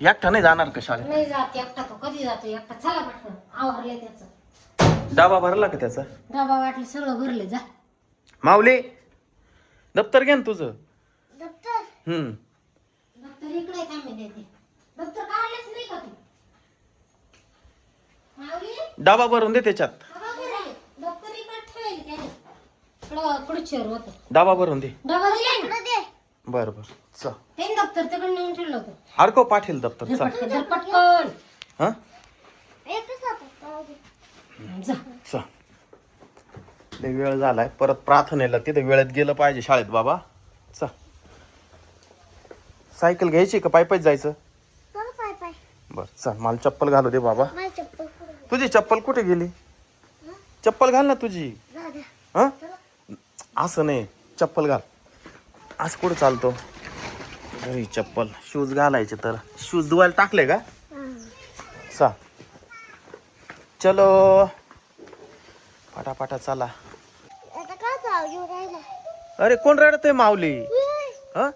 एकटा नाही जाणार का शाळेत? नाही जात एकटा तो कधी जातो? एकटा चला पटकन आवरले त्याचं. डाबा भरला का त्याचा? डबा वाटलं सगळं भरले जा. माऊली दप्तर घे ना तुझं. दप्तर? हम्म. दप्तर इकडे देते. दप्तर काढलेच नाही का तू? माऊली? डाबा भरून दे त्याच्यात. डबा भरले. दप्तर इकडे ठेवले त्याने इकडं खुर्चीवर होतं. डाबा भरून दे. डबा दिला ना बर बर. च ते दप्तर तिकडे नेऊन ठेवलं होतं. हरको पाठील दप्तर. चल. पटकन धर पटकन. हा? जा. च लय वेळ झालाय. परत प्रार्थनेला तिथे वेळेत गेलं पाहिजे शाळेत बाबा. च सायकल घ्यायची का? पाय पायच जायचं बर चल. मला चप्पल घालू दे बाबा. तुझी चप्पल कुठे गेली? चप्पल घाल ना तुझी. हा? असं नाही. चप्पल घाल. असं कुठं चालतो? अरे चप्पल. शूज घालायचे तर. शूज धुवायला टाकले का? चा चलो. पटापटा चला. अरे कोण रडत आहे माऊली?